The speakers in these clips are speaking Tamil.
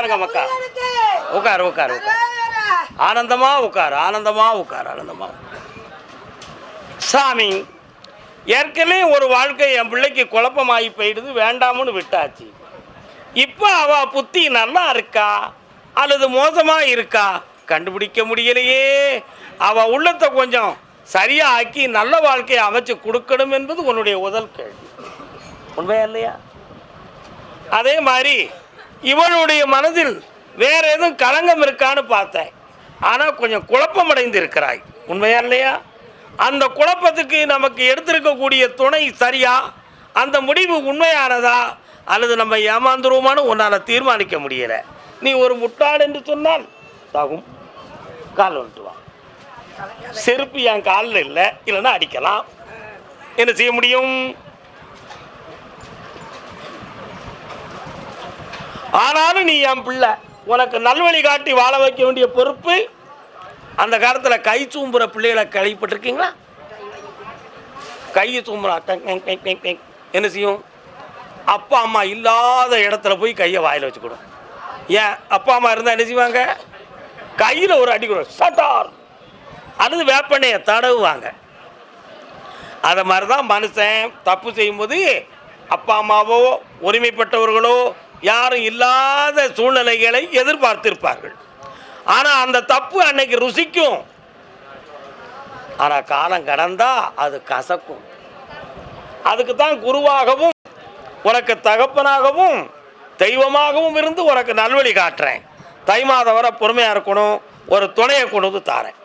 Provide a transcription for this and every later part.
உட்காருங்க மக்கா. உட்காரு உட்காரு உட்காரு. ஆனந்தமா உட்காரு ஆனந்தமா உட்காரு ஆனந்தமா சாமி ஏற்கனவே ஒரு வாழ்க்கை என் பிள்ளைக்கு குழப்பமாகி போயிடுது வேண்டாம்னு விட்டாச்சு. இப்போ அவ புத்தி நல்லா இருக்கா? அல்லது மோசமாக இருக்கா? கண்டுபிடிக்க முடியலையே. அவ உள்ளத்தை கொஞ்சம் சரியா ஆக்கி நல்ல வாழ்க்கையை அமைச்சு கொடுக்கணும் என்பது உன்னுடைய முதல் கேள்வி. உண்மையா இல்லையா? அதே மாதிரி இவனுடைய மனதில் வேற எதுவும் களங்கம் இருக்கான்னு பார்த்தேன். ஆனால் கொஞ்சம் குழப்பமடைந்து இருக்கிறாய் உண்மையா இல்லையா? அந்த குழப்பத்துக்கு நமக்கு எடுத்திருக்கக்கூடிய துணை சரியா? அந்த முடிவு உண்மையானதா? அல்லது நம்ம ஏமாந்துருவோமான்னு உன்னால் தீர்மானிக்க முடியல. நீ ஒரு முட்டாள் என்று சொன்னால் தகும். கால் வந்துட்டு வா. செருப்பு என் காலில் இல்லை இல்லைன்னா அடிக்கலாம். என்ன செய்ய முடியும்? ஆனாலும் நீ என் பிள்ளை. உனக்கு நல்வழி காட்டி வாழ வைக்க வேண்டிய பொறுப்பு அந்த காலத்தில் கை சூம்புற பிள்ளைகளை கழிப்பட்டிருக்கீங்களா? கையை சூம்புறா. என்ன செய்யும்? அப்பா அம்மா இல்லாத இடத்துல போய் கையை வாயில் வச்சுக்கிடும் ஏன்? அப்பா அம்மா இருந்தால் என்ன செய்வாங்க? கையில் ஒரு அடி சட்டார் அல்லது வேப்பண்ணையை தடவுவாங்க. அதை மாதிரி தான் மனுஷன் தப்பு செய்யும்போது அப்பா அம்மாவோ உரிமைப்பட்டவர்களோ யாரும் இல்லாத சூழ்நிலைகளை எதிர்பார்த்திருப்பார்கள். ஆனால் அந்த தப்பு அன்னைக்கு ருசிக்கும். ஆனால் காலம் கடந்தா அது கசக்கும். அதுக்கு தான் குருவாகவும் உனக்கு தகப்பனாகவும் தெய்வமாகவும் இருந்து உனக்கு நல்வழி காட்டுறேன். தை மாதம் வர பொறுமையாக இருக்கணும் ஒரு துணையை கொண்டு வந்து தாரேன்.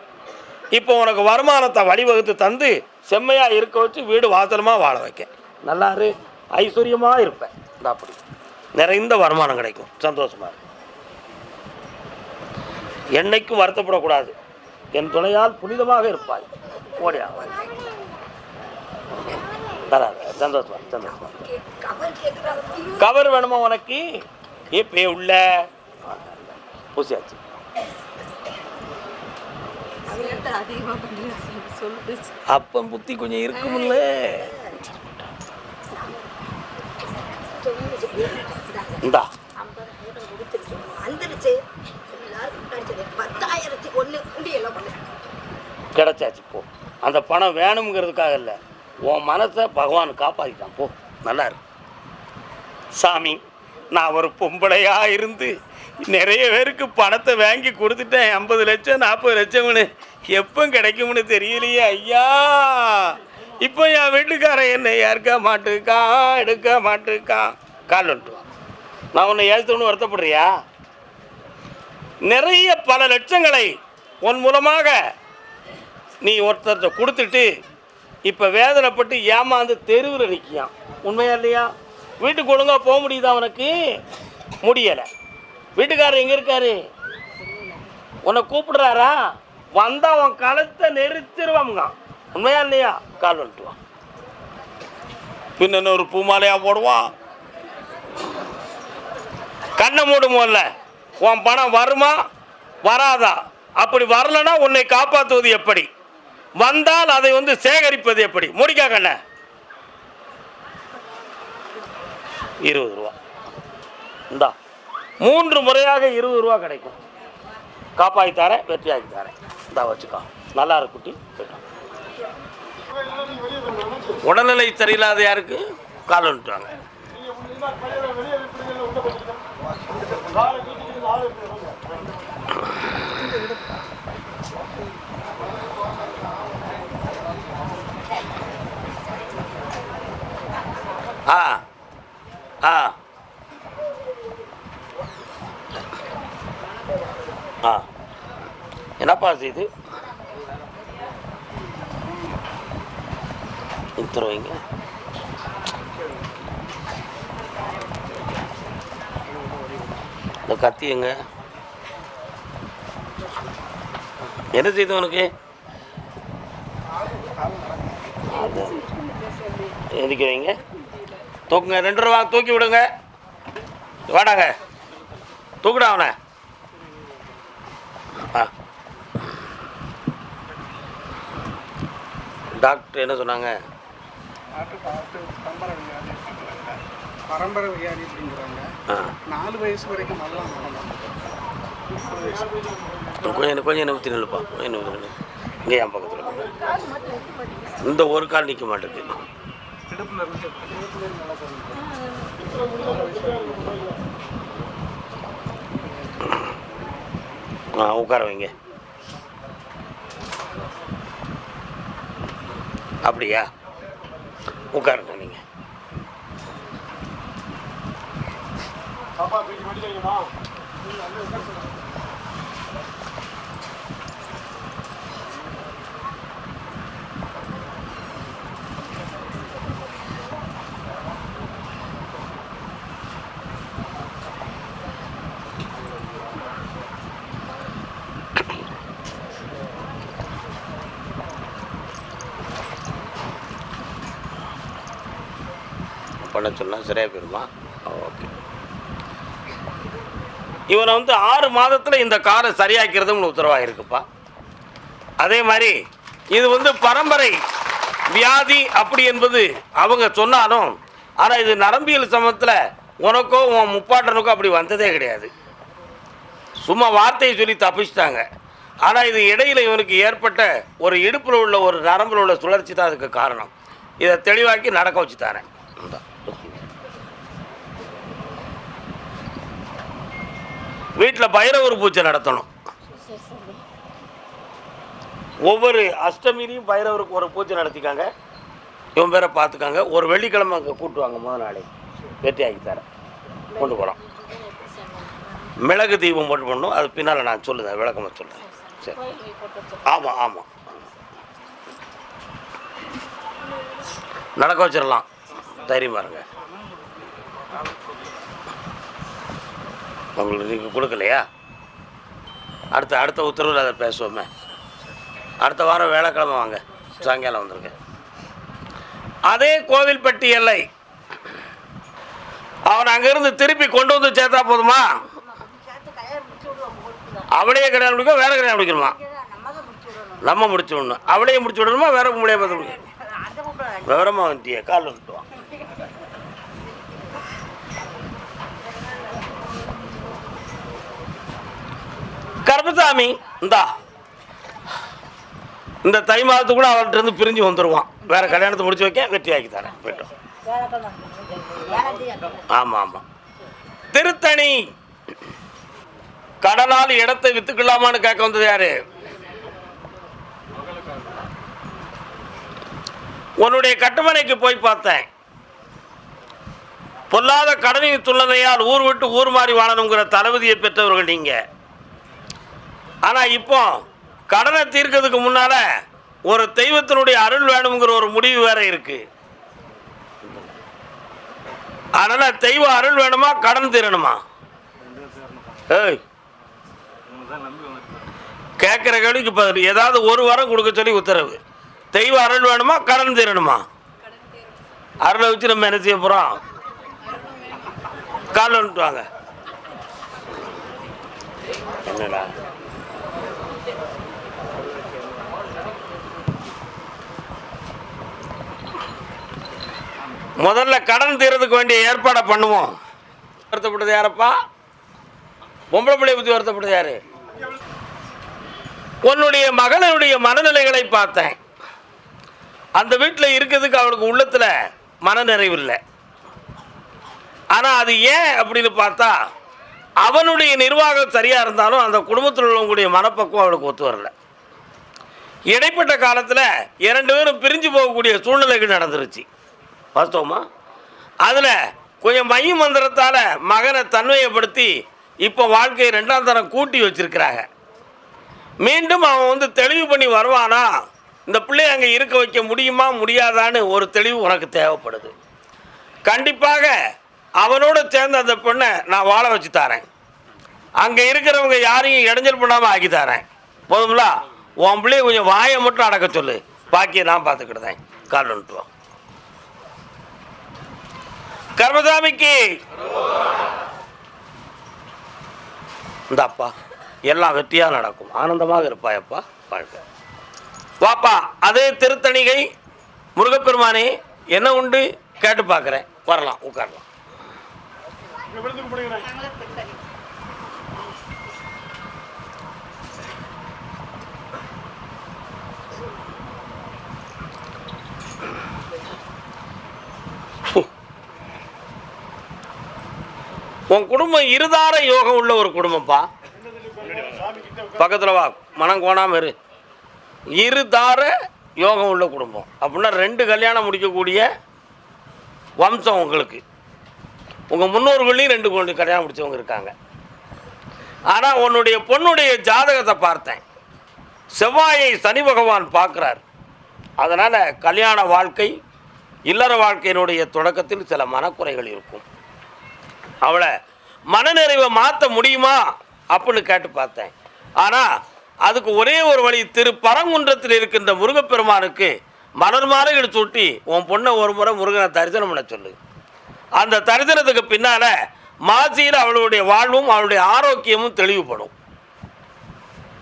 இப்போ உனக்கு வருமானத்தை வழிவகுத்து தந்து செம்மையாக இருக்க வச்சு வீடு வாசலமாக வாழ வைக்க நல்லாரு ஐஸ்வர்யமாக இருப்பேன். அப்படி. நிறைந்த வருமானம் கிடைக்கும். சந்தோஷமா இரு. என்னைக்கும் வருத்தப்படக்கூடாது. என் துணையால் புனிதமாக இருப்பாய். ஓடியா தராது சந்தோஷமா சந்தோஷமா. கவர் வேணுமா உனக்கு? இப்போ உள்ள. பூசியாச்சு. அப்பன் புத்தி கொஞ்சம் இருக்குமில்ல. இந்தா கிடைச்சாச்சு போ. அந்த பணம் வேணுங்கிறதுக்காக இல்லை. உன் மனசை பகவான் காப்பாற்றிட்டான் போ. நல்லா இருக்கு சாமி நான் ஒரு பொம்பளையாக இருந்து நிறைய பேருக்கு பணத்தை வாங்கி கொடுத்துட்டேன். ஐம்பது லட்சம் நாற்பது லட்சம்னு. எப்போ கிடைக்கும்னு தெரியலையே ஐயா. இப்போ என் வீட்டுக்காரன் என்னை யாருக்கா மாட்டுக்கான் எடுக்க மாட்டுக்கான் கால் வந்துட்டுவான் நான் உன்னை ஏற்றுன்னு வருத்தப்படுறியா? நிறைய பல லட்சங்களை உன் மூலமாக நீ ஒருத்தர்கிட்ட கொடுத்துட்டு இப்போ வேதனைப்பட்டு ஏமாந்து தெருவில் நிற்கியான் உண்மையா இல்லையா? வீட்டுக்கு ஒழுங்காக போக முடியுதா அவனுக்கு முடியலை. வீட்டுக்காரர் எங்கே இருக்காரு? உன்னை கூப்பிடுறாரா? வந்தால் உன் களத்தை நெரிச்சிருவாங்க உண்மையா இல்லையா? கால் வந்துட்டுவான் பின்ன ஒரு பூமாலையாக போடுவான் கண்ணை மூடும் முதல்ல உன் பணம் வருமா? வராதா? அப்படி வரலன்னா உன்னை காப்பாற்றுவது எப்படி? வந்தால் அதை வந்து சேகரிப்பது எப்படி? முடிக்கா கண்ண. இருபது ரூபா. இந்தா. மூன்று முறையாக இருபது ரூபா கிடைக்கும். காப்பாற்றி தரேன் வெற்றியாக்கி தரேன். இந்தா வச்சுக்கோ. நல்லா இருக்குட்டி உடல்நிலை சரியில்லாத யாருக்கு? கால் வந்துட்டாங்க. ஆ ஆ ஆ என்னப்பா இது வைங்க இந்த கத்தி எங்க? என்ன செய்து உனக்கு? எதுக்கு வைங்க? தூக்குங்க ரெண்டு ரூபா தூக்கி விடுங்க. வாடாங்க. தூக்குடா அவனை. ஆ. டாக்டர் என்ன சொன்னாங்க? பரம்பரை வியாதி அப்படிங்கிறாங்க. நாலு வயசு வரைக்கும் நல்லா கொஞ்சம் கொஞ்சம் நிமித்தி நில்லுப்பா கொஞ்சம் நிமித்தி நில்லு. இங்கே என் பக்கத்தில் இந்த ஒரு கால் நிற்க மாட்டேங்குது. ஆ உட்கார வைங்க. அப்படியா? உட்காருங்க நீங்கள் பாப்பா தூக்கி மடிச்சு வைக்கணுமா பண்ண சொன்னால் சரியாக போயிருமா ஓகே இவனை வந்து ஆறு மாதத்தில் இந்த காரை சரியாக்கிறதும் உத்தரவாக இருக்குப்பா அதே மாதிரி இது வந்து பரம்பரை வியாதி அப்படி என்பது அவங்க சொன்னாலும் ஆனால் இது நரம்பியல் சமத்தில் உனக்கோ உன் முப்பாட்டனுக்கோ அப்படி வந்ததே கிடையாது. சும்மா வார்த்தையை சொல்லி தப்பிச்சிட்டாங்க. ஆனால் இது இடையில் இவனுக்கு ஏற்பட்ட ஒரு இடுப்பில் உள்ள ஒரு நரம்பில் உள்ள சுழற்சி தான் அதுக்கு காரணம். இதை தெளிவாக்கி நடக்க வச்சு தரேன் வீட்டில் பைரவர் பூஜை நடத்தணும். ஒவ்வொரு அஷ்டமிலையும் பைரவருக்கு ஒரு பூஜை நடத்திக்காங்க. இவன் பேரை பார்த்துக்காங்க. ஒரு வெள்ளிக்கிழமை அங்கே கூட்டுவாங்க முதல் நாளை. வெற்றியாக்கி தரேன். கொண்டு போகலாம் மிளகு தீபம் போட்டு பண்ணணும் அது பின்னால் நான் சொல்லுதேன் விளக்கமாக சொல்கிறேன் சரி. ஆமாம் ஆமாம் நடக்க வச்சிடலாம். தைரியமாக இருங்க. உங்களுக்கு நீங்கள் கொடுக்கலையா? அடுத்த அடுத்த உத்தரவில் அதை பேசுவோமே. அடுத்த வாரம் வேலைக்கிழமை வாங்க. சாயங்காலம் வந்துருங்க அதே கோவில்பட்டி எல்லை. அவன் அங்கேருந்து திருப்பி கொண்டு வந்து சேர்த்தா போதுமா? அவளையே கல்யாணம் முடிக்க வேற கல்யாணம் முடிக்கணுமா? நம்ம முடிச்சு விடணும். அவளையே முடிச்சு விடணுமா? வேற கூப்பிட விவரமாக வந்துட்டியே கால் வந்துட்டு கருமசாமி இந்தா. இந்த தை மாதத்துக்குள்ள அவர்கிட்ட இருந்து பிரிஞ்சு வந்துடுவான் வேற கல்யாணத்தை முடிச்சு வைக்க வெற்றியாக்கி தரேன். போயிட்டோம் ஆமாம் ஆமாம் திருத்தணி. கடனால் இடத்தை வித்துக்கலாமான்னு கேட்க வந்தது யாரு? உன்னுடைய கட்டுமனைக்கு போய் பார்த்தேன். பொல்லாத கடனை துள்ளதையால் ஊர் விட்டு ஊர் மாறி வாழணுங்கிற தளபதியை பெற்றவர்கள் நீங்கள் ஆனால் இப்போ கடனை தீர்க்கிறதுக்கு முன்னால ஒரு தெய்வத்தினுடைய அருள் வேணுங்கிற ஒரு முடிவு வேற இருக்கு. அதனால் தெய்வ அருள் வேணுமா கடன் தீரணுமா? ஏய். கேட்குற கேள்விக்கு பதில் ஏதாவது ஒரு வாரம் கொடுக்க சொல்லி உத்தரவு. தெய்வ அருள் வேணுமா கடன் தீரணுமா? அருளை வச்சு நம்ம என்ன செய்ய போகிறோம் கால் வந்துட்டு வாங்க. என்னடா? முதல்ல கடன் தீர்றதுக்கு வேண்டிய ஏற்பாடை பண்ணுவோம். வருத்தப்பட்டது யாரப்பா? பொம்பளை பிள்ளைய பற்றி வருத்தப்பட்டது யாரு? உன்னுடைய மகளினுடைய மனநிலைகளை பார்த்தேன். அந்த வீட்டில் இருக்கிறதுக்கு அவளுக்கு உள்ளத்தில் மனநிறைவு இல்லை. ஆனால் அது ஏன் அப்படின்னு பார்த்தா அவனுடைய நிர்வாகம் சரியாக இருந்தாலும் அந்த குடும்பத்தில் உள்ளவங்களுடைய மனப்பக்குவம் அவளுக்கு ஒத்து வரல. இடைப்பட்ட காலத்தில் இரண்டு பேரும் பிரிஞ்சு போகக்கூடிய சூழ்நிலைகள் நடந்துருச்சு. வாஸ்தவமா அதில் கொஞ்சம் மைய மந்திரத்தால் மகனை தன்மையப்படுத்தி இப்போ வாழ்க்கையை ரெண்டாம் தரம் கூட்டி வச்சிருக்கிறாங்க. மீண்டும் அவன் வந்து தெளிவு பண்ணி வருவானா? இந்த பிள்ளைய அங்கே இருக்க வைக்க முடியுமா முடியாதான்னு ஒரு தெளிவு உனக்கு தேவைப்படுது. கண்டிப்பாக அவனோட சேர்ந்த அந்த பெண்ணை நான் வாழ வச்சு தரேன். அங்கே இருக்கிறவங்க யாரையும் இடைஞ்சல் பண்ணாமல் ஆக்கி தரேன். போதுங்களா உன் பிள்ளைய கொஞ்சம் வாயை மட்டும் அடக்க சொல்லு. பாக்கியை நான் பார்த்துக்கிட்டேன் கால் வந்துட்டு கர்மசாமிக்கு. இந்தாப்பா எல்லாம் வெற்றியாக நடக்கும். ஆனந்தமாக இருப்பாயப்பா வாழ்க்கை வாப்பா அதே திருத்தணிகை முருகப்பெருமானே என்ன உண்டு? கேட்டு பார்க்குறேன். வரலாம் உட்காரலாம். உன் குடும்பம் இருதார யோகம் உள்ள ஒரு குடும்பம்ப்பா. பக்கத்தில் வா மனம் கோணாமல் இரு. இருதார யோகம் உள்ள குடும்பம். அப்படின்னா ரெண்டு கல்யாணம் முடிக்கக்கூடிய வம்சம் உங்களுக்கு. உங்கள் முன்னோர்களையும் ரெண்டு கொண்டு கல்யாணம் முடிச்சவங்க இருக்காங்க. ஆனால் உன்னுடைய பொண்ணுடைய ஜாதகத்தை பார்த்தேன். செவ்வாயை சனி பகவான் பார்க்குறார். அதனால் கல்யாண வாழ்க்கை இல்லற வாழ்க்கையினுடைய தொடக்கத்தில் சில மனக்குறைகள் இருக்கும். அவளை மனநிறைவை மாற்ற முடியுமா அப்படின்னு கேட்டு பார்த்தேன். ஆனால் அதுக்கு ஒரே ஒரு வழி திரு பரங்குன்றத்தில் இருக்கின்ற முருகப்பெருமானுக்கு மலர் மாலைகள் சூட்டி உன் பொண்ணை ஒரு முறை முருகனை தரிசனம் பண்ண சொல்லு. அந்த தரிசனத்துக்கு பின்னால் மாசியில் அவளுடைய வாழ்வும் அவளுடைய ஆரோக்கியமும் தெளிவுபடும்.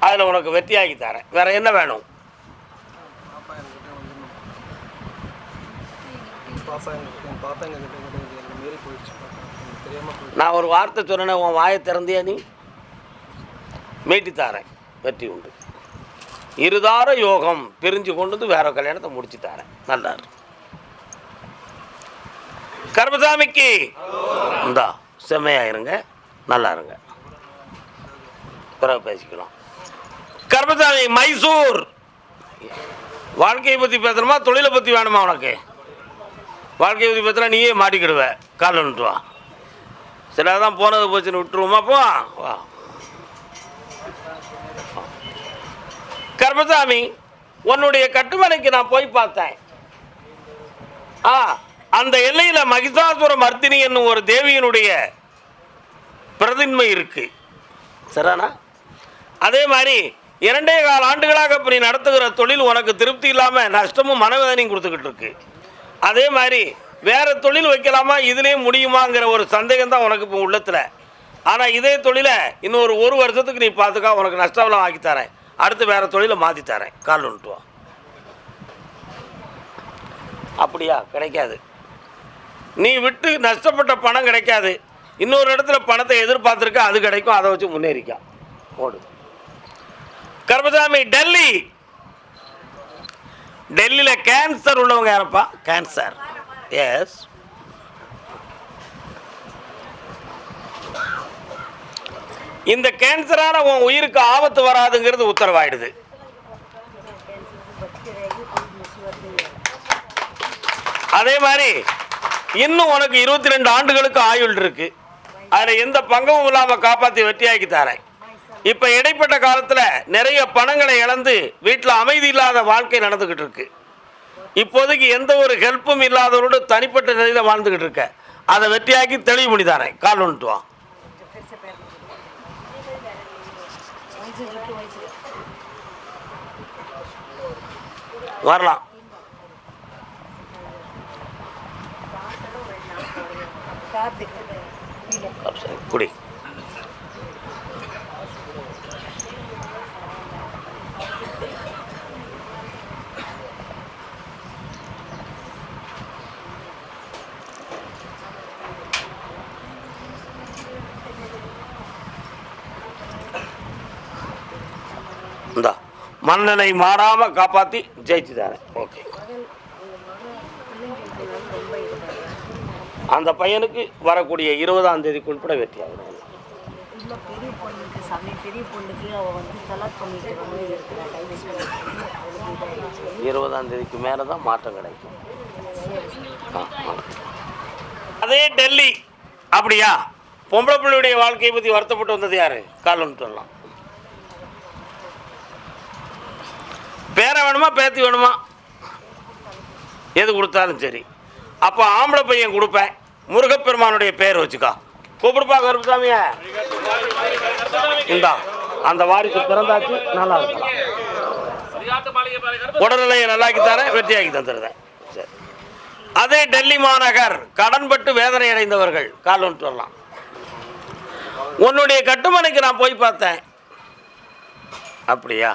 அதில் உனக்கு வெற்றியாகி தரேன். வேற என்ன வேணும்? பாப்பா என்கிட்ட பாப்பா என் பாப்பா எங்ககிட்ட வந்து எனக்கு மீறி போயிடுச்சு பாப்பா எனக்கு தெரியாமல் போயிடுச்சு நான் ஒரு வார்த்தை சொன்னேனே உன் வாயை திறந்தியா நீ? மீட்டித்தாரேன் வெற்றி உண்டு. இருதார யோகம் பிரிஞ்சு கொண்டு வந்து வேற கல்யாணத்தை முடிச்சு தரேன் நல்லா இரு. கர்மசாமிக்கு. இந்தா செம்மையாயிருங்க நல்லா இருங்க பிறகு பேசிக்கலாம். கர்மசாமி மைசூர். வாழ்க்கையை பற்றி பேசணுமா? தொழிலை பற்றி வேணுமா உனக்கு? வாழ்க்கையை பற்றி பேசுனா நீயே மாட்டிக்கிடுவ. கால் வந்துட்டு வா சில போனது போச்சுன்னு விட்டுருவோமா போ. வா. கர்மசாமி உன்னுடைய கட்டுமனைக்கு நான் போய் பார்த்தேன். ஆ அந்த எல்லையில் மகிஷாசுர மர்த்தினி என்னும் ஒரு தேவியினுடைய பிரதின்மை இருக்கு. சரானா அதே மாதிரி இரண்டே கால ஆண்டுகளாக இப்போ நீ நடத்துகிற தொழில் உனக்கு திருப்தி இல்லாமல் நஷ்டமும் மனவேதனையும் கொடுத்துக்கிட்டு இருக்கு. அதே மாதிரி வேற தொழில் வைக்கலாமா? இதுலேயே முடியுமாங்கிற ஒரு சந்தேகம் தான் உனக்கு இப்போ உள்ளத்தில். ஆனால் இதே தொழிலை இன்னும் ஒரு ஒரு வருஷத்துக்கு நீ பார்த்துக்கா உனக்கு நஷ்டம்லாம் ஆக்கி தரேன். அடுத்து வேறு தொழிலை மாற்றி தரேன். கால் ஒன்று வா. அப்படியா? கிடைக்காது. நீ விட்டு நஷ்டப்பட்ட பணம் கிடைக்காது. இன்னொரு இடத்துல பணத்தை எதிர்பார்த்துருக்க அது கிடைக்கும். அதை வச்சு முன்னேறிக்கா. ஓடு. கர்மசாமி டெல்லி. டெல்லியில் கேன்சர் உள்ளவங்க யாரப்பா? கேன்சர் எஸ் இந்த கேன்சரான உன் உயிருக்கு ஆபத்து வராதுங்கிறது உத்தரவாயிடுது. அதே மாதிரி இன்னும் உனக்கு இருபத்தி ரெண்டு ஆண்டுகளுக்கு ஆயுள் இருக்கு. அதில் எந்த பங்கமும் இல்லாமல் காப்பாற்றி வெற்றியாக்கி தரேன். இப்போ இடைப்பட்ட காலத்தில் நிறைய பணங்களை இழந்து வீட்டில் அமைதி இல்லாத வாழ்க்கை நடந்துக்கிட்டு இருக்குது இப்போதைக்கு எந்த ஒரு ஹெல்ப்பும் இல்லாதவரோடு தனிப்பட்ட நிலையில் வாழ்ந்துக்கிட்டு இருக்க. அதை வெற்றியாக்கி தெளிவு பண்ணி தரேன் கால் வந்துட்டு வா. வரலாம். குடி இந்தா மன்னனை மாறாம காப்பாத்தி ஜெயிச்சு தரேன் ஓகே. அந்த பையனுக்கு வரக்கூடிய இருபதாம் தேதிக்குள் கூட வெற்றி ஆகும் இருபதாம் தேதிக்கு மேலே தான் மாற்றம் கிடைக்கும். அதே டெல்லி. அப்படியா? பொம்பளை பிள்ளையுடைய வாழ்க்கையை பற்றி வருத்தப்பட்டு வந்தது யாரு? காலன்னு சொல்லலாம் பேரை வேணுமா பேத்தி வேணுமா? எது கொடுத்தாலும் சரி. அப்போ ஆம்பளை பையன் கொடுப்பேன். முருகப்பெருமானுடைய பேர் வச்சுக்கா. கூப்பிடுப்பா கருப்புசாமிய. இந்தா அந்த வாரிசு பிறந்தாச்சு நல்லா இருக்கலாம். உடல்நிலையை நல்லாக்கி தரேன் வெற்றியாக்கி தந்துடுறேன். சரி. அதே டெல்லி மாநகர் கடன்பட்டு வேதனை அடைந்தவர்கள் கால் ஒன்று வரலாம். உன்னுடைய கட்டுமனைக்கு நான் போய் பார்த்தேன். அப்படியா?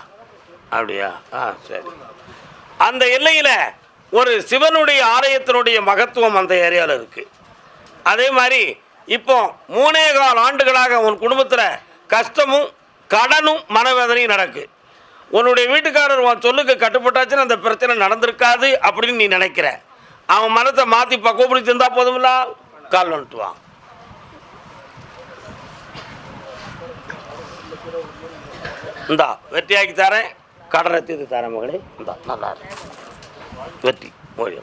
அப்படியா? ஆ சரி. அந்த எல்லையில் ஒரு சிவனுடைய ஆலயத்தினுடைய மகத்துவம் அந்த ஏரியாவில் இருக்குது அதே மாதிரி இப்போ மூணே கால் ஆண்டுகளாக உன் குடும்பத்தில் கஷ்டமும் கடனும் மனவேதனையும் நடக்கு. உன்னுடைய வீட்டுக்காரர் உன் சொல்லுக்கு கட்டுப்பட்டாச்சுன்னு அந்த பிரச்சனை நடந்திருக்காது அப்படின்னு நீ நினைக்கிற. அவன் மனத்தை மாற்றி பக்குவப்படுத்தி இருந்தால் போதுமில்ல? கால் வந்துட்டுவான் இந்தா வெற்றியாக்கி தரேன். கடனை தீர்த்து தர மகளே. இந்த நல்லா வெற்றி ஓடி